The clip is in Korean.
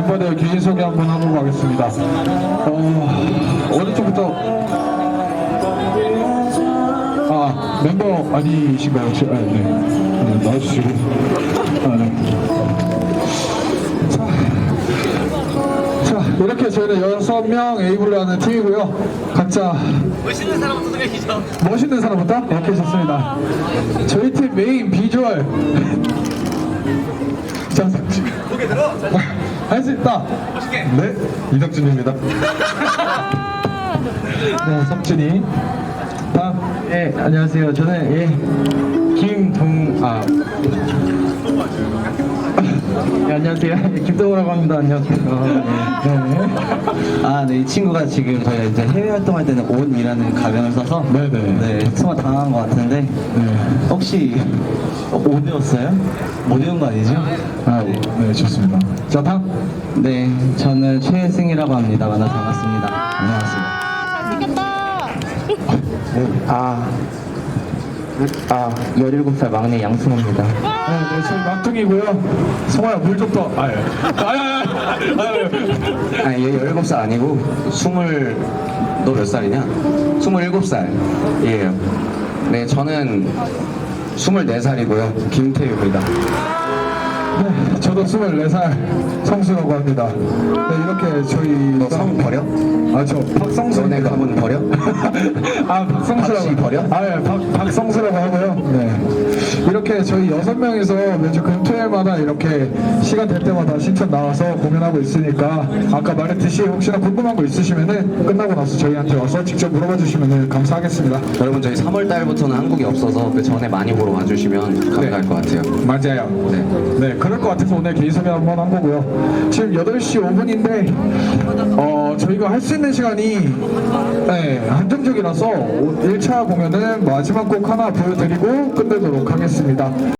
멤버들 개인 소개 한번 하고 가겠습니다. 어, 어느 쪽부터? 아, 멤버 아니신가요? 혹시? 아, 네. 네, 나와주시고. 아, 네. 자, 자, 이렇게 저희는 여섯 명 A블루 하는 팀이고요. 각자 멋있는 사람부터 소개해주죠. 멋있는 사람부터 이렇게 좋습니다. 저희 팀 메인 비주얼. 자, 고개 들어. 할 수 있다. 네, 이덕준입니다. 네, 석준이. 다음. 예, 안녕하세요. 저는 예, 김동 아. 예, 안녕하세요. 예, 김동우라고 합니다. 안녕하세요. 네. 아, 네, 이 친구가 지금 저희가 이제 해외 활동할 때는 온이라는 가명을 써서 네네. 네, 당한 것 같은데 네. 혹시 못 외웠어요? 못 외운 거 아니죠? 아, 네, 좋습니다. 자, 다음. 네, 저는 최승이라고 합니다. 만나서 반갑습니다. 안녕하세요. 아, 아, 17살 막내 양승호입니다. 네, 네, 저희 막둥이고요. 성화야, 물 좀 더. 아, 예. 아, 예, 아, 예. 아니 얘 17살 아니고 20... 너 몇 살이냐? 27살이에요 네 저는 24살이고요 김태우입니다 네, 저도 24살 성수라고 합니다. 네, 이렇게 저희. 너성 버려? 아, 저 박성수. 너네 가문 버려? 아, 박성수라고. 박씨 버려? 아, 예, 박, 박성수라고 하고요. 네. 이렇게 저희 여섯 명이서 매주 금토일마다 이렇게 시간 될 때마다 신촌 나와서 공연하고 있으니까 아까 말했듯이 혹시나 궁금한 거 있으시면은 끝나고 나서 저희한테 와서 직접 물어봐 주시면은 감사하겠습니다. 여러분 저희 3월 달부터는 한국이 없어서 그 전에 많이 보러 와주시면 감사할 것 같아요 맞아요. 네. 네, 그럴 것 같아서 오늘 개인 소개 한번 한 거고요. 지금 8시 5분인데, 어, 저희가 할 수 있는 시간이, 네, 한정적이라서 1차 공연은 마지막 곡 하나 보여드리고 끝내도록 하겠습니다.